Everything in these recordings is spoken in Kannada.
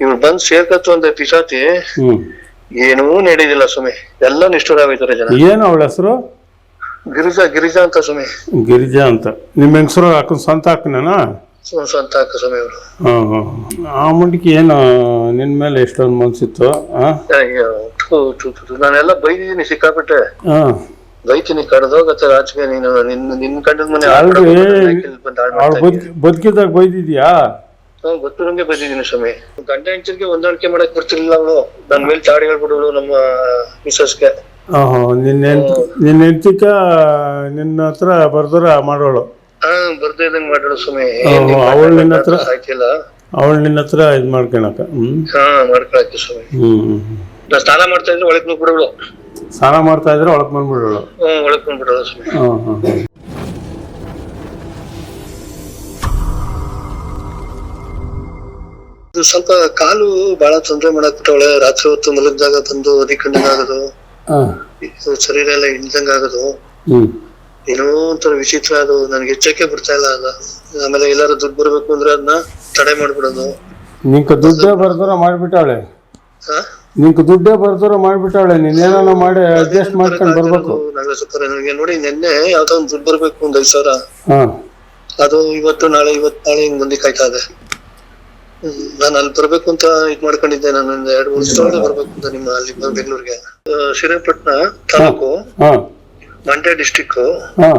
ಇವ್ರು ಬಂದ್ ಸೇರ್ಕತ್ತು ಅಂತ ಪಿಸಾತಿ ಹ್ಞೂ ಏನೂ ನಡೆದಿಲ್ಲ ಸ್ವಾಮಿ ಎಲ್ಲ ನಿಷ್ಠುರ ಆಗೋಯ್ತಾರೆ ಜನ. ಏನು ಅವಳ ಹೆಸರು? ಗಿರಿಜಾ ಗಿರಿಜಾ ಅಂತ ಸುಮಿ. ಗಿರಿಜಾ ಅಂತ. ನಿಮ್ಮ ಹೆಂಗಸರು ಹಾಕೊಂಡು ಸ್ವಂತ ಹಾಕಿನ ಸ್ವ- ಸ್ವಂತ ಅಕ್ಕ ಸ್ವಾಮಿ ಅವರು. ಹಾಂ ಹಾಂ. ಆ ಮುಂಡಿಗೆ ಏನು ನಿನ್ನ ಮೇಲೆ ಎಷ್ಟೊಂದು ಮನ್ಸಿತ್ತು ಹಾಂ ಅಯ್ಯೋ, ಥು, ಥು, ಥು, ಥು. ನಾನೆಲ್ಲ ಬೈದಿದ್ದೀನಿ ಸಿಕ್ಕಾಪಟ್ಟೆ. ಹಾಂ. ಬೈತೀನಿ ಕಡ್ದೋಗತ್ತೆ ರಾಜಕೀಯ ನೀನು. ನಿನ್ ನಿನ್ ಕಂಡದ ಮನೆ ಅಲ್ರಿ ಬಂದ್ ಹಾಳ್ ಅವಳು ಮಾಡ್ತಾ ಬದುಕಿ ಬದುಕಿದಾಗ ಬೈದಿದ್ಯಾ? ಹ್ಮ್, ಗೊತ್ತು ನಂಗೆ ಬಂದಿದ್ದೀನಿ ಸ್ವಾಮಿ. ಗಂಡ ಹೆಂಡತಿಗೆ ಹೊಂದಾಣಿಕೆ ಮಾಡಕ್ ಬರ್ತಿರ್ಲಿಲ್ಲ ಅವಳು ನನ್ ಮೇಲೆ ತಾಡಿ ಹೇಳ್ಬಿಡೋಳು ನಮ್ಮ ಮಿಸಸ್ಗೆ ನಿನ್ನ ಹೆಂಡ್ತಿ ನಿನ್ನ ಹೆಂಡ್ತಿಕ ನಿನ್ನ ಹತ್ರ ಬರ್ದರ ಮಾಡೋಳು. ಹಾ ಬರ್ದೇ ಇದಂಗ್ ಮಾಡೋಳು ಸ್ವಾಮಿ. ಅವಳು ಅವ್ಳು ನಿನ್ನ ಹತ್ರ- ಆಯ್ತಿಲ್ಲ. ಅವಳು ನಿನ್ನ ಹತ್ರ ಇದು ಮಾಡ್ಕೊಳಕ ಹ್ಞೂ ಹಾ ಮಾಡ್ಕೊಳಕ್ಕೆ ಸ್ವಾಮಿ. ಹ್ಮ್ ಹ್ಞೂ ನಾ ಸ್ನಾನ ಮಾಡ್ತಾ ಇದ್ರೆ ಒಳಗ್ ನುಗ್ಬಿಡೋಳು ಸ್ನಾನ ಮಾಡ್ತಾ ಇದ್ರೆ ಒಳಗೆ ಬಂದ್ಬಿಡೋಳು. ಹ್ಮ್ ಒಳಗ್ ಬಂದ್ಬಿಡೋಳು ಸ್ವಾಮಿ. ಹ್ಮ್ ಹಾಂ ಸ್ವಲ್ಪ ಕಾಲು ಬಹಳ ತೊಂದರೆ ಮಾಡಕ್ ಬಿಟ್ಟವಳೆ ರಾತ್ರಿ ಹೊತ್ತು ಮಲಗಿದಾಗ ಬಂದು ಅದಿಕಂಡಂಗ್ ಆಗೋದು ಶರೀರ ಎಲ್ಲ ಇಳ್ದಂಗ್ ಆಗೋದು. ಏನೋ ಒಂಥರ ವಿಚಿತ್ರ ಅದು. ನನ್ಗೆ ಎಚ್ಚಕ್ಕೆ ಬರ್ತಾ ಇಲ್ಲ ಅದ ಆಮೇಲೆ ಎಲ್ಲಾರು ದುಡ್ಡು ಬರ್ಬೇಕು ಅಂದ್ರೆ ಅದನ್ನ ತಡೆ ಮಾಡ್ಬಿಡೋದು. ನಿಂಕ ದುಡ್ಡೇ ಬರ್ದರ ಮಾಡ್ಬಿಟ್ಟವಳೆ? ನಿಂಕ ದುಡ್ಡೇ ಬರ್ದರ ನೀನ್ ನೀನೇನೋ ಮಾಡಿ ಅಡ್ಜಸ್ಟ್ ಮಾಡ್ಕೊಂಡು ಬರ್ಬೇಕು. ಸ್ವಲ್ಪ ನನಗೆ ನೋಡಿ ನಿನ್ನೆ ಯಾವ್ದೋ ಒಂದು ದುಡ್ಡು ಬರ್ಬೇಕು ಒಂದ್ ಐದ್ ಸಾವಿರ. ಅದು ಇವತ್ತು ನಾಳೆ ಇವತ್ತು ನಾಳೆ ಹಿಂಗ್ ಮುಂದೆ ಕಾಯ್ತಾ ಇದೆ. ನಾನು ಅಲ್ಲಿ ಬರ್ಬೇಕು ಅಂತ ಇದ್ ಮಾಡ್ಕೊಂಡಿದ್ದೆ. ನಾನು ಒಂದ್ ಎರಡು ಮೂರು ಬರ್ಬೇಕು ಅಂತ ನಿಮ್ಮ ಅಲ್ಲಿ ಬೆಂಗಳೂರಿಗೆ. ಶ್ರೀರಂಗಪಟ್ಟಣ ತಾಲೂಕು ಹಾಂ ಮಂಡ್ಯ ಡಿಸ್ಟಿಕ್ ಹಾಂ.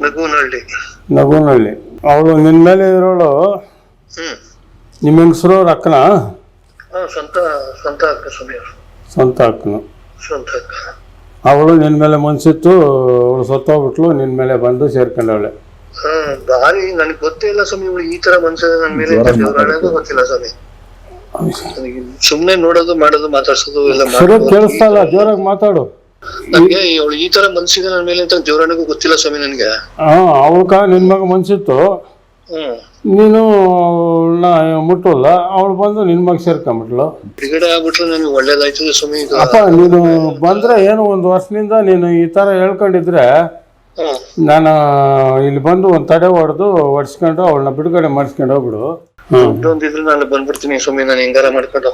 ನಗುನಹಳ್ಳಿ ನಗುನಹಳ್ಳಿ ಅವಳು ನಿನ್ ಮೇಲೆ ಇರೋಳು ಹ್ಮ್. ನಿಮ್ಮ ಹೆಂಗಸರು ಅಕ್ಕನ? ಹಾ ಸ್ವಂತ ಸ್ವಂತ ಅಕ್ಕ ಸ್ವಾಮಿ ಸ್ವಂತ ಅಕ್ಕನ. ಸ್ವಂತ ಅಕ್ಕ. ಅವಳು ನಿನ್ ಮೇಲೆ ಮನ್ಸಿತ್ತು ಅವಳು ಸತ್ತೋಗ್ಬಿಟ್ಲು ನಿನ್ ಮೇಲೆ ಬಂದು ಸೇರ್ಕೊಂಡವಳೆ. ಹಾ ಭಾರಿ ನನಗೆ ಗೊತ್ತೇ ಇಲ್ಲ ಸ್ವಾಮಿ ಇವಳು ಈ ತರ ಮನ್ಸ ನನ್ನ ಮೇಲೆ ಗೊತ್ತಿಲ್ಲ ಸ್ವಾಮಿ. ಸುಮ್ನೆ ನೋಡೋದು ಮಾಡೋದು ಮಾತಾಡ್ಸೋದು ಎಲ್ಲ ಮಾಡೋದು. ಕೇಳಿಸ್ತಾ ಇಲ್ಲ ಜೋರಾಗಿ ಮಾತಾಡು. ನನ್ಗೆ ಅವಳು ಈ ತರ ಮನ್ಸಿಗೆ ನನ್ನ ಮೇಲೆ ಅಂತ ದೇವ್ರಾಣೆಗೂ ಗೊತ್ತಿಲ್ಲ ಸ್ವಾಮಿ ನನ್ಗೆ. ಹಾ ಅವಳ್ಕ ನಿನ್ ಮಗ ಮನ್ಸಿತ್ತು. ಹ್ಮ್. ನೀನು ಮುಟ್ಟಲ್ಲ ಅವಳು ಬಂದು ನಿನ್ ಮಗ ಸೇರ್ಕೊಂಬಿಟ್ಲು. ಬಿಡುಗಡೆ ಆಗ್ಬಿಟ್ಲು ನನಗೆ ಒಳ್ಳೇದಾಯ್ತದೆ ಸ್ವಾಮಿ ಅಪ್ಪ ನೀನು ಬಂದ್ರೆ ಏನು ಒಂದು ವರ್ಷದಿಂದ ನೀನು ಈ ತರ ಹೇಳ್ಕೊಂಡಿದ್ರೆ ನಾನು ಇಲ್ಲಿ ಬಂದು ಒಂದ್ ತಡೆ ಹೊಡೆದು ಹೊಡ್ಸ್ಕೊಂಡು ಅವಳನ್ನ ಬಿಡುಗಡೆ ಮಾಡಿಸ್ಕೊಂಡು ಹೋಗ್ಬಿಡು. ನಾನು ಬಂದ್ಬಿಡ್ತೀನಿ ಸುಮ್ಮನೆ ನಾನು ಹೆಂಗಾರ ಮಾಡ್ಕೊಂಡು.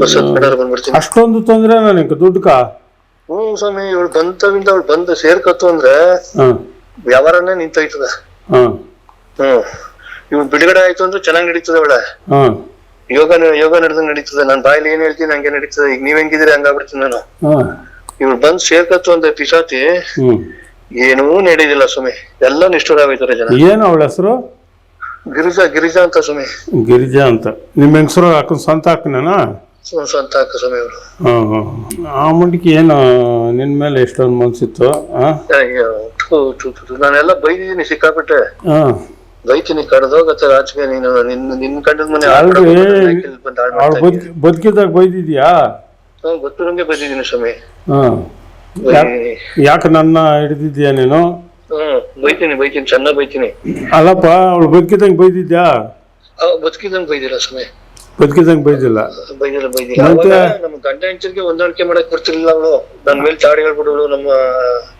ಬಸ್ ಅಯ್ಯೋ. ಹತ್ಕೊಂಡಾರ ಬಂದ್ಬಿಡ್ತೀನಿ. ಅಷ್ಟೊಂದು ತೊಂದರೆ ನನಗೆ ದುಡ್ಡುಕ ಹ್ಮ್ ಸ್ವಾಮಿ ಇವಳು ಬಂತವಿಂದ ಅವಳು ಬಂದು ಸೇರ್ಕತ್ತು ಅಂದ್ರೆ ವ್ಯವಹಾರನೇ ನಿಂತೋಯ್ತದ. ಹ್ಮ್ ಇವ್ ಬಿಡುಗಡೆ ಆಯ್ತು ಅಂದ್ರೆ ಚೆನ್ನಾಗ್ ನಡೀತದ ಅವಳೆ. ಯೋಗ ಯೋಗ ನಡೆದಂಗ್ ನಡೀತದೆ. ನಾನ್ ಬಾಯಲ್ಲಿ ಏನ್ ಹೇಳ್ತೀನಿ ಹಂಗೆ ನಡೀತದೆ. ಈಗ ನೀವ್ ಹೆಂಗಿದ್ರೆ ಹಂಗಾಗ್ಬಿಡ್ತೀನಿ ನಾನು. ಇವ್ಳು ಬಂದ್ ಸೇರ್ಕತ್ತು ಅಂದ್ರೆ ಪಿಸಾತಿ ಹ್ಞೂ ಏನೂ ನಡೆಯಿಲ್ಲ ಸುಮಿ. ಎಲ್ಲ ನಿಷ್ಠುರ ಆಗೋಯ್ತಾರೆ ಜನ. ಏನು ಅವಳ ಹೆಸರು? ಗಿರಿಜಾ ಗಿರಿಜಾ ಅಂತ ಸುಮಿ. ಗಿರಿಜಾ ಅಂತ. ನಿಮ್ಮ ಹೆಂಗಸರು ಹಾಕೊಂಡು ಸ್ವಂತ ಹಾಕಿನ ಸ್ವ- ಸ್ವಂತ ಹಾಕ ಸುಮಿ ಅವರು. ಹಾಂ ಹಾಂ. ಆ ಮುಂಡಿಕೆ ಏನು ನಿನ್ನ ಮೇಲೆ ಎಷ್ಟೊಂದು ಮನ್ಸಿತ್ತು ಹಾಂ ಅಯ್ಯೋ ಥು, ಥು, ಥು, ಥು. ನಾನೆಲ್ಲ ಬೈದಿದ್ದೀನಿ ಸಿಕ್ಕಾಪಟ್ಟೆ. ಹಾಂ. ಬೈತೀನಿ ಕಡ್ದೋಗತ್ತೆ ರಾಜಕೀಯ ನೀನು ನಿನ್ ನಿನ್ ಕಂಡದ ಮನೆ ಅಲ್ರಿ ಅವಳು ಬದುಕಿ ಬದುಕಿದಾಗ ಬೈದಿದ್ಯಾ? ಹ್ಮ್, ಗೊತ್ತು ನಂಗೆ ಬೈದಿದ್ದೀನಿ ಸ್ವಾಮಿ ಹಾಂ. ಯಾಕೆ ನನ್ನ ಹಿಡಿದಿದ್ಯಾ ನೀನು? ಹ್ಮ್ ಬೈತೀನಿ ಬೈತೀನಿ ಚೆನ್ನಾಗಿ ಬೈತೀನಿ. ಅಲ್ಲಪ್ಪ ಅವಳು ಬದುಕಿದಂಗೆ ಬೈದಿದ್ಯಾ? ಬದುಕಿದಂಗೆ ಬೈದಿಲ್ಲ ಸಮಯ ಬದುಕಿದಂಗೆ ಬೈದಿಲ್ಲ. ಬೈದಿಲ್ಲ ಬೈದಿಲ್ಲ? ನಮ್ಮ ಗಂಡ ಹೆಂಡತಿಗೆ ಹೊಂದಾಣಿಕೆ ಮಾಡಕ್ ಬರ್ತಿರ್ಲಿಲ್ಲ ಅವಳು. ನನ್ ಮೇಲೆ ತಾಡಿ ಹೇಳ್ಬಿಡೋಳು ನಮ್ಮ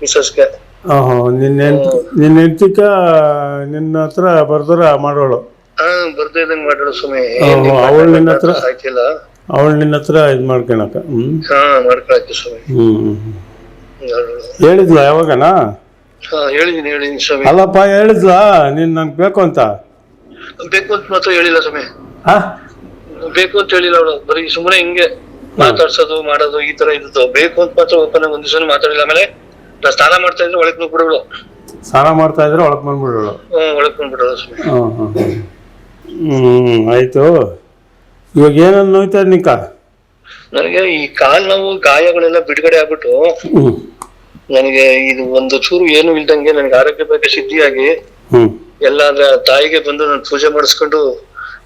ಮಿಸಸ್ಗೆ. ನಿನ್ನ ನಿನ್ನ ಹೆಂಡ್ತಿಕ ನಿನ್ನ ಹತ್ರ ಬರ್ದರ ಮಾಡೋಳು. ಹಾ ಬರ್ದೇ ಇದಂಗ್ ಮಾಡೋಳು ಸಮಯ ಹ್ಮ್, ಅವಳು ನಿನ್ನ ಹತ್ರ- ಅವಳು ನಿನ್ನ ಹತ್ರ ಇದು ಮಾಡ್ಕೊಳಕ ಹಾ ಮಾಡ್ಕೊಳಕ್ಕೆ ಸಮಯ ಹ್ಮ್ ಹೇಳೋಳು. ಹೇಳಿದ್ಲ ಯಾವಾಗನ? ಹೇಳಿದೀನಿ ಸ್ವಾಮಿ. ಅಲ್ಲಪ್ಪ ಹೇಳಿದ್ಲ? ನೀನ್ ನಂಗೆ ಬೇಕು ಅಂತ. ಬೇಕು ಅಂತ ಮಾತ್ರ ಹೇಳಿಲ್ಲ ಸ್ವಾಮಿ. ಹಾ ಬೇಕು ಅಂತ ಹೇಳಿಲ್ಲ ಅವಳು. ಬರೀ ಸುಮ್ಮನೆ ಹಿಂಗೆ ಮಾತಾಡ್ಸೋದು ಮಾಡೋದು ಈ ತರ ಇದ್ದು ಬೇಕು ಅಂತ ಮಾತ್ರ ಓಪನ್ ಆಗಿ ಒಂದ್ ದಿವಸ ಮಾತಾಡಿಲ್ಲ. ಆಮೇಲೆ ನಾ ಸ್ನಾನ ಮಾಡ್ತಾ ಇದ್ರೆ ಒಳಗ್ ಬಂದ್ಬಿಡೋಳು. ಸ್ನಾನ ಮಾಡ್ತಾ ಇದ್ರೆ ಒಳಗೆ ಬಂದ್ಬಿಡೋಳು. ಹ್ಮ್ ಒಳಗ್ ಬಂದ್ಬಿಡೋಳು ಹ್ಮ್ ಆಯಿತು. ಇವಾಗ ಏನನ್ನ ನೋಯ್ತಾ ನಿಕ್ಕ ನನಗೆ ಈ ಕಾಲ್ ನೋವು ಗಾಯಗಳೆಲ್ಲ ಬಿಡುಗಡೆ ಆಗ್ಬಿಟ್ಟು ನನಗೆ ಇದು ಒಂದು ಚೂರು ಏನು ಇಲ್ದಂಗೆ ನನಗೆ ಆರೋಗ್ಯ ಬಗ್ಗೆ ಸಿದ್ಧಿಯಾಗಿ ಎಲ್ಲ ಅದ್ರ ತಾಯಿಗೆ ಬಂದು ನಾನು ಪೂಜೆ ಮಾಡಿಸ್ಕೊಂಡು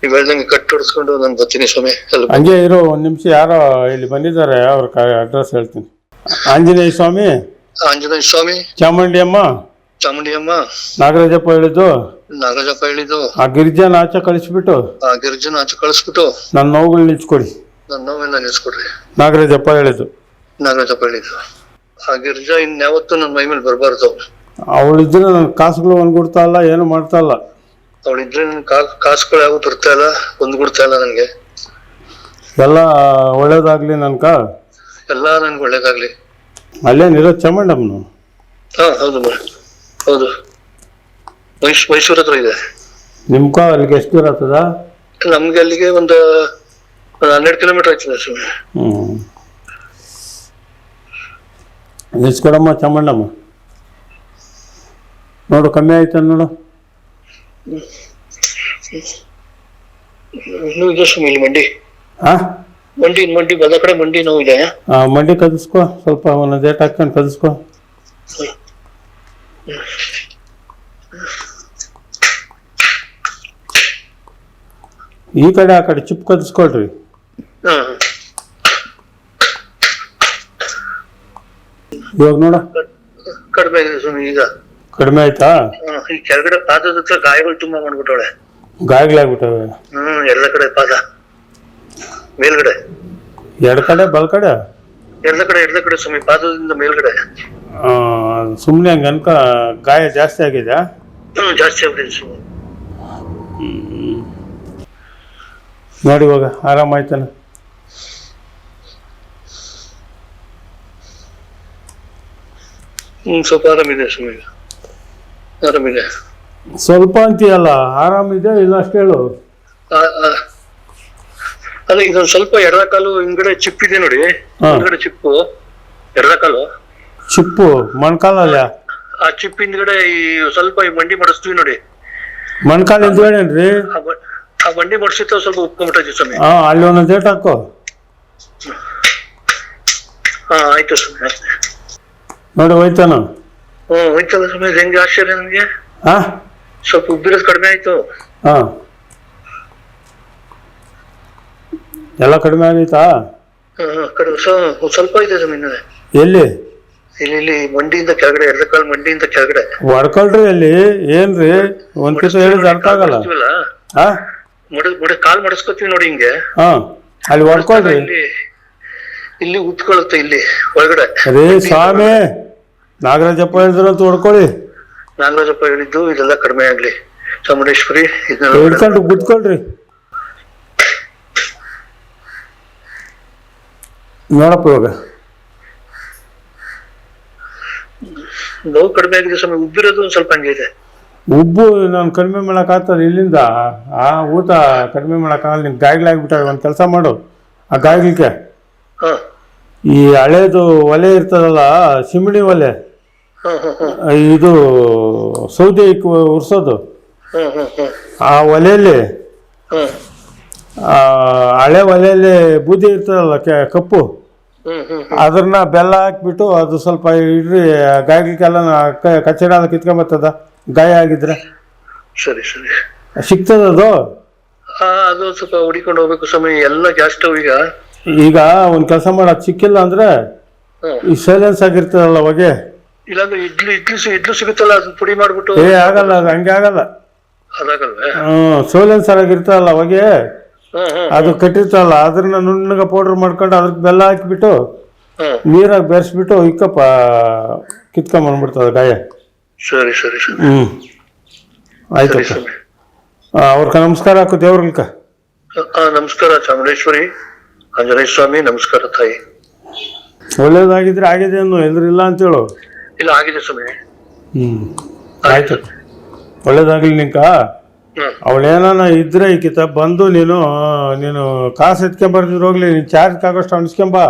ನೀವ್ ಹೇಳ್ದಂಗೆ ಕಟ್ ಹೊಡ್ಸ್ಕೊಂಡು ನಾನು ಬರ್ತೀನಿ ಸ್ವಾಮಿ. ಹಂಗೆ ಇರೋ ಒಂದ್ ನಿಮಿಷ ಯಾರೋ ಇಲ್ಲಿ ಬಂದಿದ್ದಾರೆ ಅವ್ರ ಅಡ್ರೆಸ್ ಹೇಳ್ತೀನಿ. ಆಂಜನೇಯ ಸ್ವಾಮಿ? ಆಂಜನೇಯ ಸ್ವಾಮಿ. ಚಾಮುಂಡಿ ಅಮ್ಮ? ಚಾಮುಂಡಿ ಅಮ್ಮ. ನಾಗರಾಜಪ್ಪ ಹೇಳಿದ್ದು? ನಾಗರಾಜಪ್ಪ ಹೇಳಿದ್ದು. ಆ ಗಿರಿಜನ ಆಚೆ ಕಳಿಸ್ಬಿಟ್ಟು. ಆ ಗಿರಿಜನ ಆಚೆ ಕಳಿಸ್ಬಿಟ್ಟು. ನನ್ನ ನೋವುಗಳು ನಿಲ್ಸ್ಕೊಡಿ. ನನ್ನ ನೋವೆಲ್ಲ ನಿಲ್ಸ್ಕೊಡ್ರಿ. ನಾಗರಾಜಪ್ಪ ಹೇಳಿದ್ದು. ನಾಗರಾಜಪ್ಪ ಹೇಳಿದ್ದು. ಆ ಗಿರ್ಜಾ ಇನ್ಯಾವತ್ತೂ ನನ್ನ ಮೈ ಮೇಲೆ ಬರಬಾರ್ದು. ಅವಳಿದ್ರೆ ನನ್ನ ಕಾಸುಗಳು ಒಂದ್ಗುಡ್ತಾ ಇಲ್ಲ ಏನು ಮಾಡ್ತಾ ಇಲ್ಲ. ಅವಳಿದ್ರೆ ನನ್ನ ಕಾಸುಗಳು ಯಾವ ಬರ್ತಾ ಇಲ್ಲ ಒಂದ್ಗುಡ್ತಾ ಇಲ್ಲ ನನ್ಗೆ ಎಲ್ಲ ಒಳ್ಳೇದಾಗಲಿ ಕಾ? ಎಲ್ಲ ನನ್ಗೆ ಒಳ್ಳೇದಾಗ್ಲಿ. ಅಲ್ಲೇ ನಿರೋದ್ ಚಮಂಡಮ್ಮನು? ಹಾ ಹೌದು ಹೌದು. ಮೈಸ್ ಮೈಸೂರ್ ಹತ್ರ ಇದೆ. ನಿಮ್ಕ ಅಲ್ಲಿಗೆ ಎಷ್ಟು ದೂರ ಆಗ್ತದ? ನಮ್ಗೆ ಅಲ್ಲಿಗೆ ಒಂದು ಒಂದು ಹನ್ನೆರಡು ಕಿಲೋಮೀಟರ್ ಆಯ್ತದೆ ಸುಮ್ಮನೆ. ಹ್ಞೂ ಎಷ್ಟು ಕೊಡಮ್ಮ ಚಮಂಡಮ್ಮ ನೋಡು ಕಮ್ಮಿ ಆಯ್ತಾ ನೋಡು ಇನ್ನೂ ಇದೆ ಸ್ವಾಮಿ ಇಲ್ಲಿ ಮಂಡಿ ಹಾಂ ಮಂಡಿ ಮಂಡಿ ಬಂದ ಕಡೆ ಮಂಡಿ ನೋವು ಇದೆ ಮಂಡಿ ಕದಿಸ್ಕೊ ಸ್ವಲ್ಪ ಒಂದೊಂದು ಏಟ್ ಹಾಕ್ಕೊಂಡು ಕದಿಸ್ಕೊ ಈ ಕಡೆ ಆ ಕಡೆ ಚಿಪ್ ಕದಿಸ್ಕೊಳ್ರಿ ಹಾ ಇವಾಗ ನೋಡ. ಕಡಿಮೆ ಆಗಿದೆ ಸ್ವಾಮಿ ಈಗ. ಕಡಿಮೆ ಆಯ್ತಾ? ಈ ಕೆಳಗಡೆ ಪಾದದ ಹತ್ರ ಗಾಯಗಳು ತುಂಬಾ ಮಾಡ್ಬಿಟ್ಟವಳೆ. ಗಾಯಗಳಾಗ್ಬಿಟ್ಟವೆ. ಹ್ಮ್ ಎಲ್ಲ ಕಡೆ ಪಾದ. ಮೇಲ್ಗಡೆ. ಎರಡ್ ಕಡೆ ಬಲ್ ಕಡೆ? ಎಲ್ಲ ಕಡೆ ಎಲ್ಲ ಕಡೆ ಸ್ವಾಮಿ ಪಾದದಿಂದ ಮೇಲ್ಗಡೆ. ಸುಮ್ಮನೆ ಹಂಗೆ ಅನ್ಕ ಗಾಯ ಜಾಸ್ತಿ ಆಗಿದೆ ಹ್ಮ್ ಜಾಸ್ತಿ ಆಗ್ಬಿಟ್ಟಿದೆ ಸ್ವಾಮಿ. ನೋಡಿ ಇವಾಗ ಆರಾಮಾಯ್ತಾನೆ. ಹ್ಮ್ ಸ್ವಲ್ಪ ಆರಾಮಿದೆ ಈಗ. ಆರಾಮಿದೆ ಸ್ವಲ್ಪ ಅಂತೀಯಲ್ಲ ಆರಾಮಿದೆ ಇಲ್ಲ ಅಷ್ಟು ಹೇಳು? ಆ, ಆ. ಅಲ್ಲ ಇದೊಂದ್ ಸ್ವಲ್ಪ ಎಡಕಾಲು ಹಿಂದ್ಗಡೆ ಚಿಪ್ ಇದೆ ನೋಡಿ. ಹಾ. ಹಿಂದ್ಗಡೆ ಚಿಪ್ಪು ಎಡಕಾಲು ಚಿಪ್ಪು ಮೊಣಕಾಲಲ್ಲ? ಆ ಚಿಪ್ ಹಿಂದ್ಗಡೆ ಈ ಸ್ವಲ್ಪ ಈ ಮಂಡಿ ಮಾಡಿಸ್ತೀವಿ ನೋಡಿ. ಮೊಣಕಾಲ ಹಿಂದ್ಗಡೇನ್ರಿ ಆ ಬ- ಆ ಮಂಡಿ ಮಾಡಿಸಿತ್ತು ಸ್ವಲ್ಪ ಉಪ್ಕೊಂಡ್ಬಿಟ್ಟೈತಿ ಸ್ವಾಮಿ. ಹಾ ಅಲ್ಲಿ ಒಂದೊಂದು ಏಟ್ ಹಾಕೋ. ಹಾ ಆಯ್ತು ಸ್ವಾಮಿ ಆಯ್ತು. ನೋಡಿ ಹೋಯ್ತಾನ. ಹೋಯ್ತಲ್ಲ ಸ್ವಾಮಿ ಇದು ಹೆಂಗೆ ಆಶ್ಚರ್ಯ ನನಗೆ ಹಾ ಸ್ವಲ್ಪ ಉಬ್ಬಿರೋದು ಕಡಿಮೆ ಆಯ್ತು. ಹಾ ಎಲ್ಲ ಕಡಿಮೆ ಆಗೈತಾ? ಹಾ, ಹಾ, ಕಡಿಮೆ. ಸ್ವ- ಸ್ವಲ್ಪ ಇದೆ ಸುಮ್ಮನೆ ಎಲ್ಲಿ? ಇಲ್ಲಿ ಇಲ್ಲಿ ಮಂಡಿಯಿಂದ ಕೆಳಗಡೆ ಎಡಕಾಲು ಮಂಡಿಯಿಂದ ಕೆಳಗಡೆ. ಹೊಡ್ಕೊಳ್ರಿ ಅಲ್ಲಿ ಏನ್ರಿ? ಒಂದ್ ಕಿತ ಹೇಳಿದ್ರೆ ಅರ್ಥ ಆಗಲ್ಲ. ಮಡಿಸ್ತೀವಲ್ಲ, ಹಾ ಮಡ ಮಡ ಕಾಲ್ ಮಡಸ್ಕೊತೀವಿ ನೋಡಿ ಹಿಂಗೆ. ಹಾ ಅಲ್ಲಿ ಹೊಡ್ಕೊಳ್ರಿ. ಇಲ್ಲಿ ಇಲ್ಲಿ ಉತ್ಕೊಳ್ಳುತ್ತೆ ಇಲ್ಲಿ ಒಳಗಡೆ. ರೇ ಸ್ವಾಮಿ ನಾಗರಾಜಪ್ಪ ಹೇಳಿದ್ರಂತ ಹೊಡ್ಕೊಳ್ಳಿ. ನಾಗರಾಜಪ್ಪ ಹೇಳಿದ್ದು ಇದೆಲ್ಲ ಕಡಿಮೆ ಆಗ್ಲಿ. ಚಾಮುಂಡೇಶ್ವರಿ ಹಿಡ್ಕೊಂಡು ಗುದ್ಕೊಳ್ರಿ ನೋಡಪ್ಪ ಇವಾಗ. ನೋವು ಕಡಿಮೆ ಆಗಿದೆ ಸ್ವಾಮಿ. ಉಬ್ಬಿರೋದು ಒಂದ್ ಸ್ವಲ್ಪ ಹಂಗೆ ಇದೆ. ಉಬ್ಬು ನಾನು ಕಡಿಮೆ ಮಾಡಕ್ ಆತ ಇಲ್ಲಿಂದ. ಆ ಊಟ ಕಡಿಮೆ ಮಾಡಕ್ಕಾಗಲ್ಲ ನಿನ್ ಗಾಯಗಳಾಗ್ಬಿಟ್ಟಾವೆ ಒಂದು ಕೆಲಸ ಮಾಡು. ಆ ಗಾಯಗಳಿಗೆ. ಹಾ. ಈ ಹಳೇದು ಒಲೆ ಇರ್ತದಲ್ಲ ಸಿಮಿಣಿ ಒಲೆ. ಇದು ಸೌದೆ ಉರ್ಸೋದು. ಆ ಒಲೆಯಲ್ಲಿ ಹಳೆ ಒಲೆಯಲ್ಲಿ ಬೂದಿ ಇರ್ತದಲ್ಲ ಕಪ್ಪು? ಅದನ್ನ ಬೆಲ್ಲ ಹಾಕ್ಬಿಟ್ಟು ಅದು ಸ್ವಲ್ಪ ಇಡ್ರಿ ಗಾಯಗಳಿಗೆಲ್ಲ ಕಚ್ಚಡ ಎಲ್ಲ ಕಿತ್ಕೊಂಬರ್ತದ? ಗಾಯ ಆಗಿದ್ರೆ? ಸರಿ ಸರಿ. ಸಿಗ್ತದ ಅದು? ಸ್ವಲ್ಪ ಹುಡಿಕೊಂಡು ಹೋಗ್ಬೇಕು ಸಮಯ ಎಲ್ಲ ಗ್ಯಾಸ್ ಸ್ಟವ್ ಈಗ. ಈಗ ಒಂದು ಕೆಲಸ ಮಾಡೋದು ಸಿಕ್ಕಿಲ್ಲ ಅಂದ್ರೆ ಈ ಸೈಲೆನ್ಸ್ ಆಗಿರ್ತದಲ್ಲ ಹೊಗೆ ಇಲ್ಲಾಂದ್ರೆ ಇಡ್ಲಿ ಇಡ್ಲಿ ಸಿ- ಇಡ್ಲಿ ಸಿಗುತ್ತಲ್ಲ ಅದನ್ನ ಪುಡಿ ಮಾಡ್ಬಿಟ್ಟು? ಏ ಆಗಲ್ಲ ಅದು ಹಂಗೆ ಆಗಲ್ಲ. ಅದಾಗಲ್ವೇ? ಹ್ಮ್ ಸೈಲೆನ್ಸರ್ ಆಗಿರ್ತದಲ್ಲ ಹೊಗೆ ಹಾ ಹಾ. ಅದು ಕಟ್ಟಿರ್ತಲ್ಲ ಅದನ್ನ ನುಣ್ಣಗ ಪೌಡರ್ ಮಾಡ್ಕೊಂಡು ಅದಕ್ಕೆ ಬೆಲ್ಲ ಹಾಕಿಬಿಟ್ಟು ನೀರಾಗಿ ಬೆರೆಸ್ಬಿಟ್ಟು ಇಕ್ಕಪ್ಪ ಕಿತ್ಕೊಂಬಂದ್ಬಿಡ್ತದ ಗಾಯ. ಸರಿ ಸರಿ ಸರಿ. ಹ್ಮ್. ಸರಿ ಆಯ್ತಪ್ಪ ಸ್ವಾಮಿ ಅವ್ರಿಗೆ ನಮಸ್ಕಾರ ಹಾಕು ದೇವ್ರಲ್ಕ. ಹಾ ನಮಸ್ಕಾರ ಚಾಮುಂಡೇಶ್ವರಿ. ಆಂಜನೇಯ ಸ್ವಾಮಿ ನಮಸ್ಕಾರ ತಾಯಿ. ಒಳ್ಳೇದಾಗಿದ್ರೆ ಆಗಿದೆ ಅನ್ನು ಎಲ್ರಿಲ್ಲ ಅಂತೇಳು. ಇಲ್ಲ ಆಗಿದೆ ಸ್ವಾಮಿ. ಹ್ಮ್. ಆಯ್ತು. ಒಳ್ಳೇದಾಗ್ಲಿ ನಿಂಕ ಅವಳೇನ ಅವಳೇನಾನ ಇದ್ರೆ ಈಕಿತ ಬಂದು ನೀನು ನೀನು ಕಾಸು ಎತ್ಕೊಂಬರ್ದಿದ್ರು ಹೋಗ್ಲಿ ನೀನು ಚಾರ್ಜ್ ಆಗೋಷ್ಟು ಅಣಿಸ್ಕೊಂಬಾ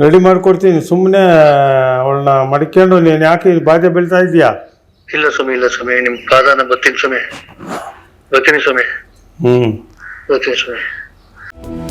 ರೆಡಿ ಮಾಡ್ಕೊಡ್ತೀನಿ. ಸುಮ್ಮನೆ ಅವಳನ್ನ ಮಡ್ಕೊಂಡು ನೀನು ಯಾಕೆ ಬಾಧೆ ಬೀಳ್ತಾ ಇದೀಯಾ ಇಲ್ಲ ಸ್ವಾಮಿ ಇಲ್ಲ ಸ್ವಾಮಿ ನಿಮ್ ಪಾದಾನ ಬರ್ತೀನಿ ಸ್ವಾಮಿ. ಬರ್ತೀನಿ ಸ್ವಾಮಿ. ಹ್ಮ್. ಬರ್ತೀನಿ ಸ್ವಾಮಿ.